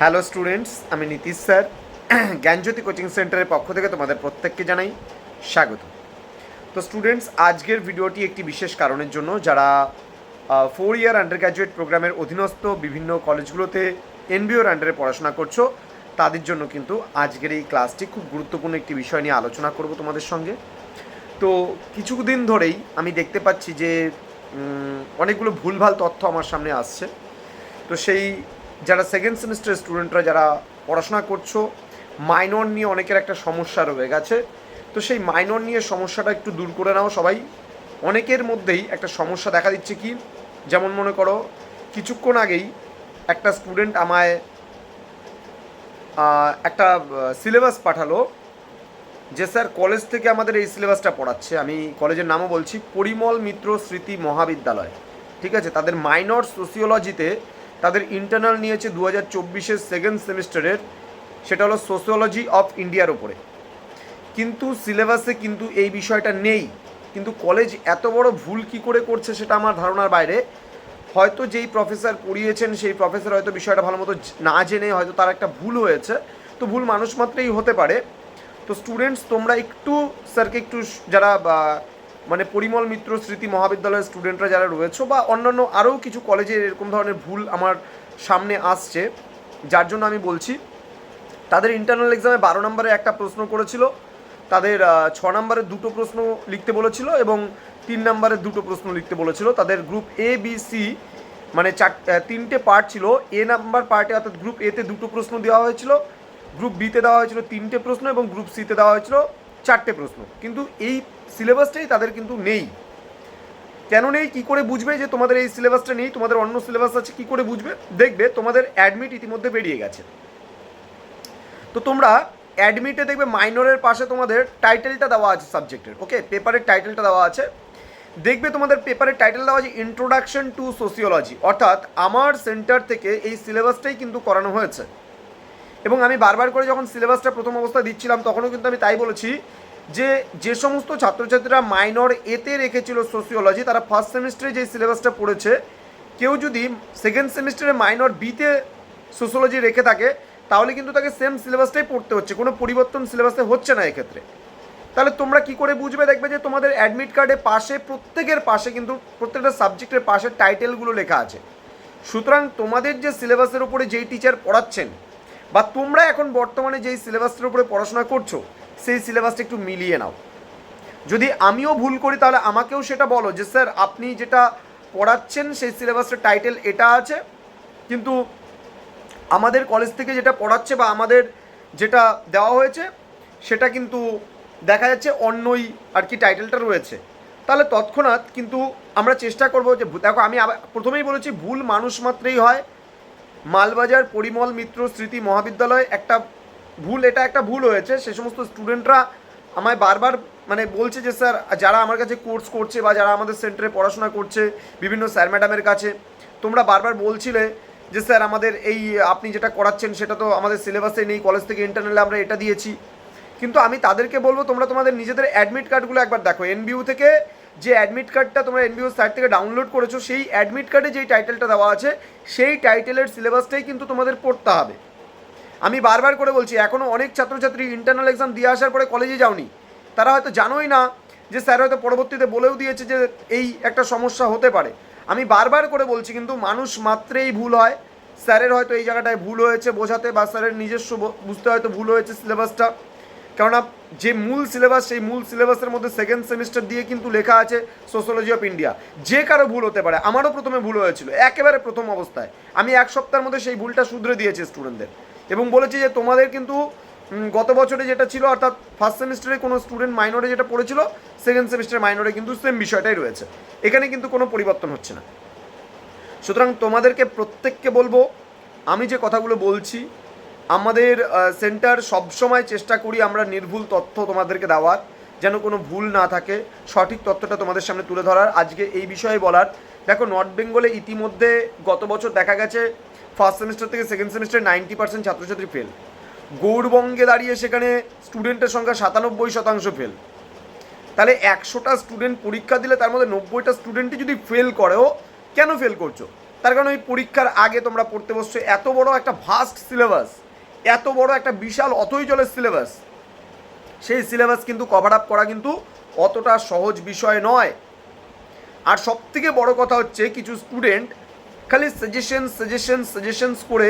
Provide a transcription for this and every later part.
Hello students আমি Nitish sir. জ্ঞানজ্যোতি coaching সেন্টারের পক্ষ থেকে তোমাদের প্রত্যেককে জানাই স্বাগত। তো স্টুডেন্টস আজকের ভিডিওটি একটি বিশেষ কারণের জন্য যারা ফোর ইয়ার আন্ডার গ্র্যাজুয়েট প্রোগ্রামের অধীনস্থ বিভিন্ন কলেজগুলোতে এনবিওর আন্ডারে পড়াশোনা করছ, তাদের জন্য কিন্তু আজকের এই ক্লাসটি খুব গুরুত্বপূর্ণ একটি বিষয় নিয়ে আলোচনা করব তোমাদের সঙ্গে। তো, কিছুদিন ধরেই আমি দেখতে পাচ্ছি যে অনেকগুলো ভুলভাল তথ্য আমার সামনে আসছে। তো সেই যারা সেকেন্ড সেমিস্টার স্টুডেন্টরা যারা পড়াশোনা করছ মাইনর নিয়ে অনেকের একটা সমস্যা রয়ে গেছে। তো সেই মাইনর নিয়ে সমস্যাটা একটু দূর করে নাও সবাই। অনেকের মধ্যেই একটা সমস্যা দেখা দিচ্ছে কি? যেমন মনে করো, কিছুক্ষণ আগেই একটা স্টুডেন্ট আমায় একটা সিলেবাস পাঠালো যে, স্যার কলেজ থেকে আমাদের এই সিলেবাসটা পড়াচ্ছে। আমি কলেজের নামও বলছি, পরিমল মিত্র স্মৃতি মহাবিদ্যালয়। ঠিক আছে? তাদের মাইনর সোসিওলজিতে তাদের ইন্টারনাল নিয়েছে দু হাজার চব্বিশের সেকেন্ড সেমিস্টারের, সেটা হলো সোসিওলজি অফ ইন্ডিয়ার ওপরে কিন্তু সিলেবাসে কিন্তু এই বিষয়টা নেই। কিন্তু কলেজ এত বড় ভুল কি করে করছে সেটা আমার ধারণার বাইরে। হয়তো যেই প্রফেসর পড়িয়েছেন সেই প্রফেসর হয়তো বিষয়টা ভালো মতো না জেনে হয়তো তার একটা ভুল হয়েছে। তো ভুল মানুষ মাত্রেই হতে পারে। তো স্টুডেন্টস তোমরা একটু স্যারকে একটু যারা মানে পরিমল মিত্র, স্মৃতি মহাবিদ্যালয়ের স্টুডেন্টরা যারা রয়েছে বা অন্যান্য আরও কিছু কলেজের এরকম ধরনের ভুল আমার সামনে আসছে, যার জন্য আমি বলছি, তাদের ইন্টারনাল এক্সামে বারো নম্বরে একটা প্রশ্ন করেছিল, তাদের ছ নম্বরের দুটো প্রশ্ন লিখতে বলেছিল এবং তিন নম্বরের দুটো প্রশ্ন লিখতে বলেছিল। তাদের গ্রুপ এ বি সি মানে চার তিনটে পার্ট ছিল। এ নাম্বার পার্টে অর্থাৎ গ্রুপ এতে দুটো প্রশ্ন দেওয়া হয়েছিল গ্রুপ বিতে দেওয়া হয়েছিল তিনটে প্রশ্ন এবং গ্রুপ সিতে দেওয়া হয়েছিল। চারটে প্রশ্ন। কিন্তু এই সিলেবাসটাই তাদের কিন্তু নেই। কেন নেই? কী করে বুঝবে যে তোমাদের এই সিলেবাসটা নেই? তোমাদের অন্য সিলেবাস আছে, কী করে বুঝবে? দেখবে তোমাদের অ্যাডমিট ইতিমধ্যে বেরিয়ে গেছে। তো তোমরা অ্যাডমিটে দেখবে মাইনরের পাশে তোমাদের টাইটেলটা দেওয়া আছে সাবজেক্টের ওকে পেপারের টাইটেলটা দেওয়া আছে। দেখবে তোমাদের পেপারের টাইটেল দেওয়া আছে ইন্ট্রোডাকশন টু সোসিওলজি অর্থাৎ আমার সেন্টার থেকে এই সিলেবাসটাই কিন্তু করানো হয়েছে। এবং আমি বারবার করে যখন সিলেবাসটা প্রথম অবস্থায় দিচ্ছিলাম, তখনও কিন্তু আমি তাই বলেছি যে যে সমস্ত ছাত্রছাত্রীরা মাইনর এতে রেখেছিল সোসিওলজি তারা ফার্স্ট সেমিস্টারে যে সিলেবাসটা পড়েছে, কেউ যদি সেকেন্ড সেমিস্টারে মাইনর বিতে সোসিওলজি রেখে থাকে, তাহলে কিন্তু তাকে সেম সিলেবাসটাই পড়তে হচ্ছে, কোনো পরিবর্তন সিলেবাসে হচ্ছে না এক্ষেত্রে। তাহলে তোমরা কি করে বুঝবে দেখবে যে, তোমাদের অ্যাডমিট কার্ডে পাশে, প্রত্যেকের পাশে কিন্তু প্রত্যেকটা সাবজেক্টের পাশে টাইটেলগুলো লেখা আছে। সুতরাং তোমাদের যে সিলেবাসের উপরে যেই টিচার পড়াচ্ছেন বা তোমরা এখন বর্তমানে যেই সিলেবাসের উপরে পড়াশোনা করছ, সেই সিলেবাসটা একটু মিলিয়ে নাও। যদি আমিও ভুল করি, তাহলে আমাকেও সেটা বলো যে, স্যার, আপনি যেটা পড়াচ্ছেন, সেই সিলেবাসের টাইটেল এটা আছে, কিন্তু আমাদের কলেজ থেকে যেটা পড়াচ্ছে বা আমাদের যেটা দেওয়া হয়েছে, সেটা কিন্তু দেখা যাচ্ছে অন্যই আর কি টাইটেলটা রয়েছে। তাহলে তৎক্ষণাৎ কিন্তু আমরা চেষ্টা করব যে, দেখো, আমি প্রথমেই বলেছি, ভুল মানুষ মাত্রেই হয় মালবাজার পরিমল মিত্র স্মৃতি মহাবিদ্যালয় একটা ভুল, এটা একটা ভুল হয়েছে। সে সমস্ত স্টুডেন্টরা আমায় বারবার মানে বলছে যে, স্যার, যারা আমার কাছে কোর্স করছে বা যারা আমাদের সেন্টারে পড়াশোনা করছে, বিভিন্ন স্যার ম্যাডামের কাছে, তোমরা বারবার বলছিলে যে, স্যার, আমাদের এই আপনি যেটা করাচ্ছেন, সেটা তো আমাদের সিলেবাসে নেই কলেজ থেকে ইন্টারনালে আমরা এটা দিয়েছি। কিন্তু আমি তাদেরকে বলব, তোমরা তোমাদের নিজেদের অ্যাডমিট কার্ডগুলো একবার দেখো। এনবিউ থেকে যে অ্যাডমিট কার্ডটা তোমরা এনবিউ সাইট থেকে ডাউনলোড করেছ, সেই অ্যাডমিট কার্ডে যেই টাইটেলটা দেওয়া আছে, সেই টাইটেলের সিলেবাসটাই কিন্তু তোমাদের পড়তে হবে। আমি বারবার করে বলছি এখনও অনেক ছাত্রছাত্রী ইন্টারনাল এক্সাম দিয়ে আসার পরে কলেজে যাওনি। তারা হয়তো জানোই না যে স্যার হয়তো পরবর্তীতে বলেও দিয়েছে যে এই একটা সমস্যা হতে পারে। আমি বারবার করে বলছি, কিন্তু মানুষ মাত্রেই ভুল হয়। স্যারের হয়তো এই জায়গাটায় ভুল হয়েছে বোঝাতে, বা স্যারের নিজস্ব বুঝতে হয়তো ভুল হয়েছে সিলেবাসটা কেননা যে মূল সিলেবাস, সেই মূল সিলেবাসের মধ্যে সেকেন্ড সেমিস্টার দিয়ে কিন্তু লেখা আছে সোশ্যোলজি অফ ইন্ডিয়া যে কারও ভুল হতে পারে, আমারও প্রথমে ভুল হয়েছিল, একেবারে প্রথম অবস্থায়। আমি এক সপ্তাহের মধ্যে সেই ভুলটা শুধরে দিয়েছি স্টুডেন্টদের এবং বলেছি যে তোমাদের কিন্তু গত বছরে যেটা ছিল, অর্থাৎ ফার্স্ট সেমিস্টারে কোনো স্টুডেন্ট মাইনরে যেটা পড়েছিল সেকেন্ড সেমিস্টার মাইনরে কিন্তু সেম বিষয়টাই রয়েছে। এখানে কিন্তু কোনো পরিবর্তন হচ্ছে না। সুতরাং তোমাদেরকে প্রত্যেককে বলব, আমি যে কথাগুলো বলছি আমাদের সেন্টার সবসময় চেষ্টা করি আমরা নির্ভুল তথ্য তোমাদেরকে দেওয়ার, যেন কোনো ভুল না থাকে, সঠিক তথ্যটা তোমাদের সামনে তুলে ধরার। আজকে এই বিষয়ে বলার, দেখো নর্থ বেঙ্গলে ইতিমধ্যে গত বছর দেখা গেছে ফার্স্ট সেমিস্টার থেকে সেকেন্ড সেমিস্টার নাইনটি পার্সেন্ট ছাত্রছাত্রী ফেল গৌরবঙ্গে দাঁড়িয়ে সেখানে স্টুডেন্টের সংখ্যা সাতানব্বই শতাংশ ফেল তাহলে একশোটা স্টুডেন্ট পরীক্ষা দিলে তার মধ্যে নব্বইটা স্টুডেন্টই যদি ফেল করেও, কেন ফেল করছ? তার কারণ ওই পরীক্ষার আগে তোমরা পড়তে বসছো। এত বড় একটা ভাস্ট সিলেবাস এত বড় একটা বিশাল অতই জলের সিলেবাস সেই সিলেবাস কিন্তু কভার আপ করা কিন্তু অতটা সহজ বিষয় নয়। আর সব থেকে বড় কথা হচ্ছে, কিছু স্টুডেন্ট খালি সাজেশন সাজেশন সাজেশনস করে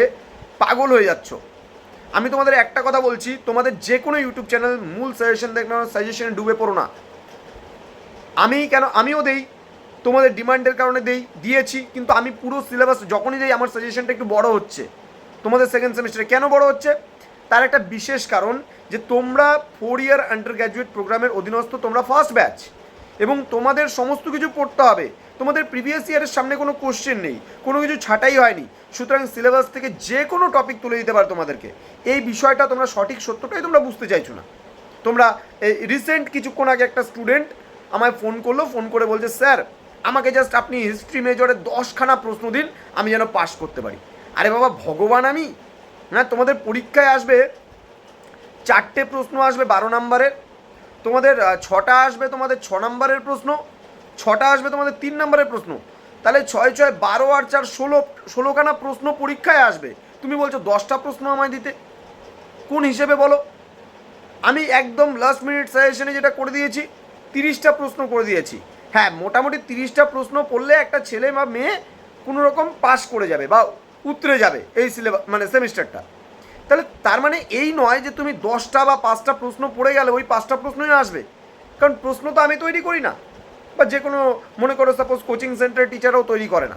পাগল হয়ে যাচ্ছ। আমি তোমাদের একটা কথা বলছি, তোমাদের যে কোনো ইউটিউব চ্যানেল মূল সাজেশন দেখবে সাজেশনে ডুবে পড়ো না। আমি কেন, আমিও দেই, তোমাদের ডিমান্ডের কারণে দেই, দিয়েছি, কিন্তু আমি পুরো সিলেবাস যখনই দেই, আমার সাজেশনটা একটু বড় হচ্ছে। তোমাদের সেকেন্ড সেমিস্টারে কেন বড় হচ্ছে? তার একটা বিশেষ কারণ যে তোমরা ফোর ইয়ার আন্ডার গ্র্যাজুয়েট প্রোগ্রামের অধীনস্থ তোমরা ফার্স্ট ব্যাচ এবং তোমাদের সমস্ত কিছু পড়তে হবে। তোমাদের প্রিভিয়াস ইয়ারের সামনে কোনো কোশ্চেন নেই, কোনো কিছু ছাঁটাই হয়নি। সুতরাং সিলেবাস থেকে যে কোনো টপিক তুলে দিতে পারে তোমাদেরকে। এই বিষয়টা তোমরা সঠিক সত্যটাই তোমরা বুঝতে চাইছো না। তোমরা এই রিসেন্ট কিছুক্ষণ আগে একটা স্টুডেন্ট আমায় ফোন করল ফোন করে বলছে স্যার আমাকে জাস্ট আপনি হিস্ট্রি মেজরে দশখানা প্রশ্ন দিন, আমি যেন পাস করতে পারি। আরে বাবা, ভগবান আমি? না, তোমাদের পরীক্ষায় আসবে, চারটে প্রশ্ন আসবে বারো নম্বরের। তোমাদের ছটা আসবে তোমাদের ছ নম্বরের প্রশ্ন, ছটা আসবে তোমাদের তিন নম্বরের প্রশ্ন। তাহলে ছয় ছয়, বারো আর চার, ষোলো, ষোলোখানা প্রশ্ন পরীক্ষায় আসবে। তুমি বলছো দশটা প্রশ্ন আমায় দিতে। কোন হিসেবে বলো? আমি একদম লাস্ট মিনিট সাজেশনে যেটা করে দিয়েছি, তিরিশটা প্রশ্ন করে দিয়েছি। হ্যাঁ মোটামুটি তিরিশটা প্রশ্ন পড়লে একটা ছেলে বা মেয়ে কোনো রকম পাস করে যাবে। বা উতরে যাবে এই সিলেবাস মানে সেমিস্টারটা। তাহলে তার মানে এই নয় যে তুমি দশটা বা পাঁচটা প্রশ্ন পড়ে গেলে ওই পাঁচটা প্রশ্নই আসবে। কারণ প্রশ্ন তো আমি তৈরি করি না। বা যে কোনো, মনে করো সাপোজ কোচিং সেন্টারের টিচারও তৈরি করে না।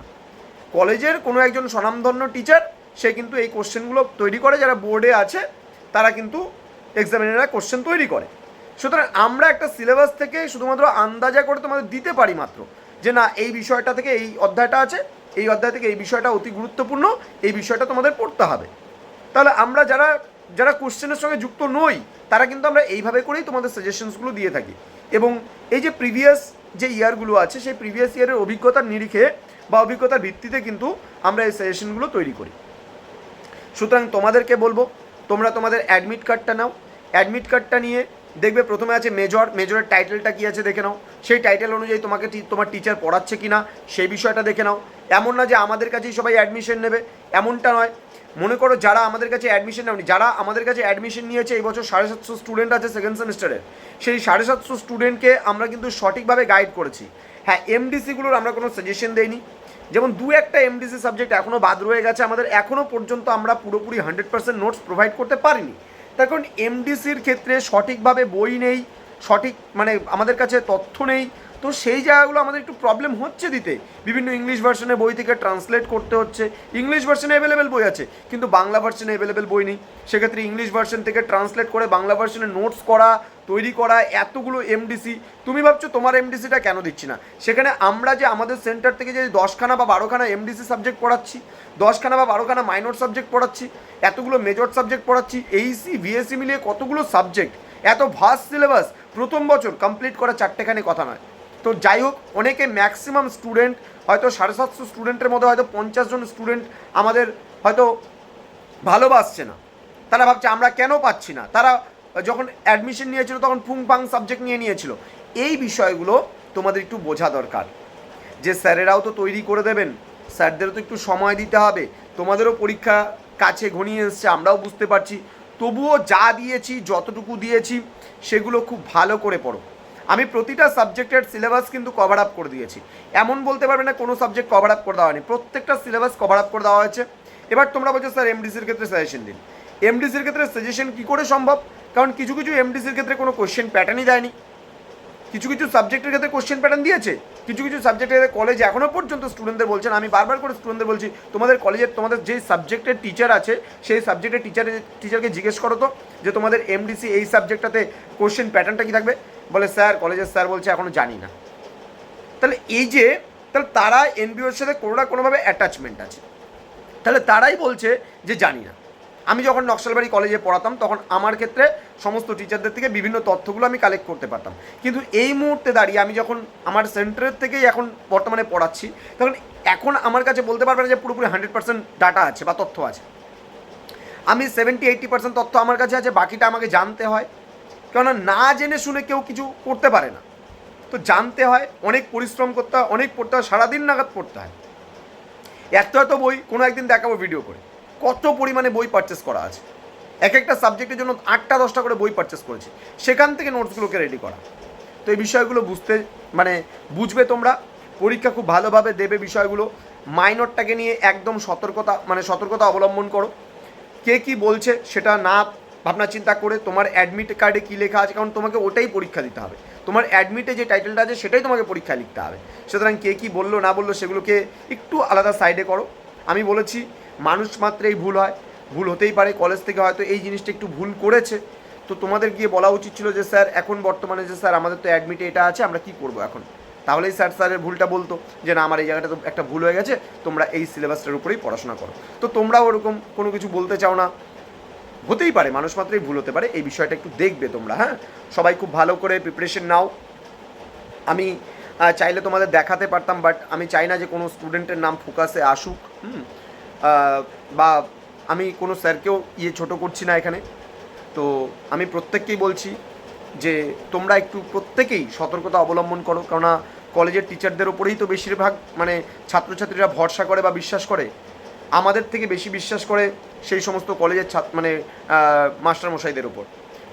কলেজের কোনো একজন স্বনামধন্য টিচার সে কিন্তু এই কোশ্চেনগুলো তৈরি করে, যারা বোর্ডে আছে, তারা কিন্তু এক্সামিনাররা কোশ্চেন তৈরি করে। সুতরাং আমরা একটা সিলেবাস থেকে শুধুমাত্র আন্দাজা করে তোমাদের দিতে পারি মাত্র। যে না, এই বিষয়টা থেকে এই অধ্যায়টা আছে এই অধ্যায় থেকে এই বিষয়টা অতি গুরুত্বপূর্ণ, এই বিষয়টা তোমাদের পড়তে হবে। তাহলে আমরা যারা যারা কোশ্চেনের সঙ্গে যুক্ত নই, তারা কিন্তু আমরা এইভাবে করেই তোমাদের সাজেশনসগুলো দিয়ে থাকি। এবং এই যে প্রিভিয়াস যে ইয়ারগুলো আছে, সেই প্রিভিয়াস ইয়ারের অভিজ্ঞতার নিরিখে বা অভিজ্ঞতার ভিত্তিতে কিন্তু আমরা এই সাজেশনগুলো তৈরি করি। সুতরাং তোমাদেরকে বলব, তোমরা তোমাদের অ্যাডমিট কার্ডটা নাও। অ্যাডমিট কার্ডটা নিয়ে দেখবে প্রথমে আছে মেজর মেজরের টাইটেলটা কী আছে দেখে নাও। সেই টাইটেল অনুযায়ী তোমাকে তোমার টিচার পড়াচ্ছে কি না সেই বিষয়টা দেখে নাও। এমন না যে আমাদের কাছেই সবাই অ্যাডমিশন নেবে, এমনটা নয়। মনে করো যারা আমাদের কাছে অ্যাডমিশন নেওনি যারা আমাদের কাছে অ্যাডমিশন নিয়েছে এই বছর সাড়ে সাতশো স্টুডেন্ট আছে সেকেন্ড সেমিস্টারের সেই সাড়ে সাতশো স্টুডেন্টকে আমরা কিন্তু সঠিকভাবে গাইড করেছি। হ্যাঁ এমডিসিগুলোর আমরা কোনো সাজেশন দেইনি। যেমন দু একটা এমডিসি সাবজেক্ট এখনও বাদ রয়ে গেছে আমাদের। এখনও পর্যন্ত আমরা পুরোপুরি হান্ড্রেড পার্সেন্ট নোটস প্রোভাইড করতে পারিনি। তার কারণ এমডিসির ক্ষেত্রে সঠিকভাবে বই নেই সঠিক মানে আমাদের কাছে তথ্য নেই তো সেই জায়গাগুলো আমাদের একটু প্রবলেম হচ্ছে দিতে। বিভিন্ন ইংলিশ ভার্সনে বই থেকে ট্রান্সলেট করতে হচ্ছে। ইংলিশ ভার্সনে অ্যাভেলেবেল বই আছে, কিন্তু বাংলা ভার্সনে অ্যাভেলেবেল বই নেই। সেক্ষেত্রে ইংলিশ ভার্সন থেকে ট্রান্সলেট করে বাংলা ভার্সনে নোটস করা, তৈরি করা, এতগুলো এমডিসি তুমি ভাবছ তোমার এমডিসিটা কেন দিচ্ছি না? সেখানে আমরা যে আমাদের সেন্টার থেকে যে দশখানা বা বারোখানা এমডিসি সাবজেক্ট পড়াচ্ছি, দশখানা বা বারোখানা মাইনর সাবজেক্ট পড়াচ্ছি, এতগুলো মেজর সাবজেক্ট পড়াচ্ছি এইসি ভিএসসি মিলিয়ে কতগুলো সাবজেক্ট এত ভাস্ট সিলেবাস প্রথম বছর কমপ্লিট করা চারটেখানি কথা নয়। তো যাই হোক, অনেকে ম্যাক্সিমাম স্টুডেন্ট হয়তো সাড়ে সাতশো স্টুডেন্টের মধ্যে হয়তো পঞ্চাশ জন স্টুডেন্ট আমাদের হয়তো ভালোবাসছে না। তারা ভাবছে, আমরা কেন পাচ্ছি না? তারা যখন অ্যাডমিশন নিয়েছিল, তখন ফুং ফাং সাবজেক্ট নিয়ে নিয়েছিল। এই বিষয়গুলো তোমাদের একটু বোঝা দরকার। যে স্যারেরাও তো তৈরি করে দেবেন। স্যারদেরও তো একটু সময় দিতে হবে। তোমাদেরও পরীক্ষা কাছে ঘনিয়ে এসছে, আমরাও বুঝতে পারছি। তবুও যা দিয়েছি, যতটুকু দিয়েছি, সেগুলো খুব ভালো করে পড়ো। আমি প্রতিটা সাবজেক্টের সিলেবাস কিন্তু কভার আপ করে দিয়েছি। এমন বলতে পারবে না কোনো সাবজেক্ট কভার আপ করে দেওয়া হয়নি। প্রত্যেকটা সিলেবাস কভার আপ করে দেওয়া হয়েছে। এবার তোমরা বলছো, স্যার এমডিসির ক্ষেত্রে সাজেশন দিন। এমডিসির ক্ষেত্রে সাজেশন কী করে সম্ভব? কারণ কিছু কিছু এমডিসির ক্ষেত্রে কোনো কোশ্চেন প্যাটার্নই দেয়নি। কিছু কিছু সাবজেক্টের ক্ষেত্রে কোশ্চেন প্যাটার্ন দিয়েছে। কিছু কিছু সাবজেক্টের কলেজে এখনও পর্যন্ত স্টুডেন্টদের বলছেন আমি বারবার করে স্টুডেন্টদের বলছি, তোমাদের কলেজের তোমাদের যে সাবজেক্টের টিচার আছে, সেই সাবজেক্টের টিচারের টিচারকে জিজ্ঞেস করো তো, যে তোমাদের এমডিসি এই সাবজেক্টটাতে কোশ্চেন প্যাটার্নটা কি থাকবে? বলে, স্যার, কলেজের স্যার বলছে এখনও জানি না। তাহলে এই যে, তাহলে তারা এনবিওর সাথে কোনো না কোনোভাবে অ্যাটাচমেন্ট আছে। তাহলে তারাই বলছে যে, জানি না। আমি যখন নকশালবাড়ি কলেজে পড়াতাম, তখন আমার ক্ষেত্রে সমস্ত টিচারদের থেকে বিভিন্ন তথ্যগুলো আমি কালেক্ট করতে পারতাম। কিন্তু এই মুহূর্তে দাঁড়িয়ে আমি যখন আমার সেন্টারের থেকেই এখন বর্তমানে পড়াচ্ছি, তখন এখন আমার কাছে বলতে পারবে না যে, পুরোপুরি হান্ড্রেড পার্সেন্ট ডাটা আছে বা তথ্য আছে। আমি সেভেন্টি এইট্টি পার্সেন্ট তথ্য আমার কাছে আছে, বাকিটা আমাকে জানতে হয়। কেননা না জেনে শুনে কেউ কিছু করতে পারে না। তো জানতে হয়, অনেক পরিশ্রম করতে হয়, অনেক পড়তে হয়, সারাদিন নাগাদ পড়তে হয়। এত এত বই, কোনো একদিন দেখাবো ভিডিও করে। কত পরিমাণে বই পারচেস করা আছে। এক একটা সাবজেক্টের জন্য আটটা, দশটা করে বই পারচেস করেছি। সেখান থেকে নোটসগুলোকে রেডি করা। তো এই বিষয়গুলো বুঝতে মানে বুঝবে তোমরা। পরীক্ষা খুব ভালোভাবে দেবে বিষয়গুলো। মাইনরটাকে নিয়ে একদম সতর্কতা মানে সতর্কতা অবলম্বন করো। কে কি বলছে সেটা না ভাবনা চিন্তা করে তোমার অ্যাডমিট কার্ডে কী লেখা আছে, কারণ তোমাকে ওটাই পরীক্ষা দিতে হবে। তোমার অ্যাডমিটে যে টাইটেলটা আছে, সেটাই তোমাকে পরীক্ষা লিখতে হবে। সুতরাং কে কী বলল, না বলল, সেগুলোকে একটু আলাদা সাইডে করো। আমি বলেছি, মানুষ মাত্রেই ভুল হয়। ভুল হতেই পারে কলেজ থেকে হয়তো এই জিনিসটা একটু ভুল করেছে। তো তোমাদের গিয়ে বলা উচিত ছিল যে, স্যার, এখন বর্তমানে যে, স্যার, আমাদের তো অ্যাডমিটে এটা আছে, আমরা কি করব এখন? তাহলেই স্যার, স্যারের ভুলটা বলতো, যে, না, আমার এই জায়গাটা তো একটা ভুল হয়ে গেছে, তোমরা এই সিলেবাসটার উপরেই পড়াশোনা করো। তো তোমরাও ওরকম কোনো কিছু বলতে চাও না। হতেই পারে, মানুষ মাত্রই ভুল হতে পারে, এই বিষয়টা একটু দেখবে তোমরা হ্যাঁ? সবাই খুব ভালো করে প্রিপারেশন নাও। আমি চাইলে তোমাদের দেখাতে পারতাম বাট আমি চাই না যে কোনো স্টুডেন্টের নাম ফোকাসে আসুক, হুম? বা আমি কোনো স্যারকেও ইয়ে ছোট করছি না এখানে। তো আমি প্রত্যেককেই বলছি যে তোমরা একটু প্রত্যেকেই সতর্কতা অবলম্বন করো, কেননা কলেজের টিচারদের ওপরেই তো বেশিরভাগ মানে ছাত্রছাত্রীরা ভরসা করে বা বিশ্বাস করে। আমাদের থেকে বেশি বিশ্বাস করে সেই সমস্ত কলেজের ছাত্র মানে মাস্টারমশাইদের ওপর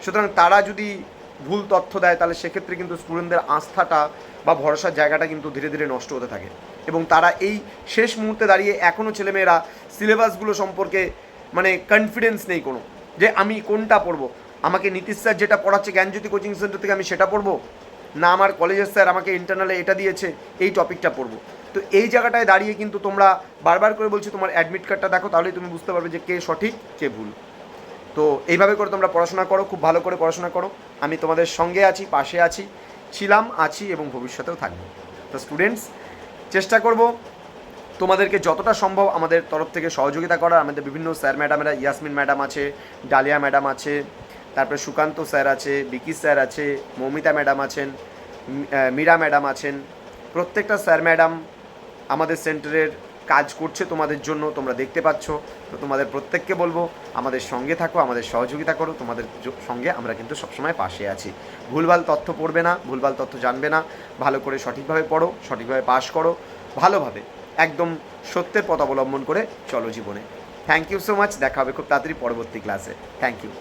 সুতরাং তারা যদি ভুল তথ্য দেয়, তাহলে সেক্ষেত্রে কিন্তু স্টুডেন্টদের আস্থাটা বা ভরসার জায়গাটা কিন্তু ধীরে ধীরে নষ্ট হতে থাকে। এবং তারা এই শেষ মুহূর্তে দাঁড়িয়ে এখনও ছেলেমেয়েরা সিলেবাসগুলো সম্পর্কে মানে কনফিডেন্স নেই কোনো। যে আমি কোনটা পড়ব? আমাকে নীতিশ স্যার যেটা পড়াচ্ছে জ্ঞানজ্যোতি কোচিং সেন্টার থেকে আমি সেটা পড়ব? না, আমার কলেজের স্যার আমাকে ইন্টারনালে এটা দিয়েছে, এই টপিকটা পড়ব। তো এই জায়গাটায় দাঁড়িয়ে কিন্তু তোমরা বারবার করে বলছি, তোমার অ্যাডমিট কার্ডটা দেখো, তাহলেই তুমি বুঝতে পারবে যে কে সঠিক, কে ভুল। তো এইভাবে করে তোমরা পড়াশোনা করো, খুব ভালো করে পড়াশোনা করো। আমি তোমাদের সঙ্গে আছি, পাশে আছি, ছিলাম, আছি এবং ভবিষ্যতেও থাকব। তো স্টুডেন্টস চেষ্টা করব তোমাদেরকে যতটা সম্ভব আমাদের তরফ থেকে সহযোগিতা করার। আমাদের বিভিন্ন স্যার ম্যাডামেরা ইয়াসমিন ম্যাডাম আছে ডালিয়া ম্যাডাম আছে তারপরে সুকান্ত স্যার আছে, বিকি স্যার আছে, মৌমিতা ম্যাডাম আছেন মীরা ম্যাডাম আছেন। প্রত্যেকটা স্যার ম্যাডাম আমাদের সেন্টারের কাজ করছে তোমাদের জন্য, তোমরা দেখতে পাচ্ছ। তো তোমাদের প্রত্যেককে বলব, আমাদের সঙ্গে থাকো, আমাদের সহযোগিতা করো, তোমাদের সঙ্গে আমরা কিন্তু সবসময় পাশে আছি। ভুলভাল তথ্য পড়বে না, ভুলভাল তথ্য জানবে না, ভালো করে সঠিকভাবে পড়ো, সঠিকভাবে পাশ করো, ভালোভাবে, একদম সত্যের পথ অবলম্বন করে চলো জীবনে। থ্যাংক ইউ সো মাচ দেখা হবে খুব তাড়াতাড়ি পরবর্তী ক্লাসে থ্যাংক ইউ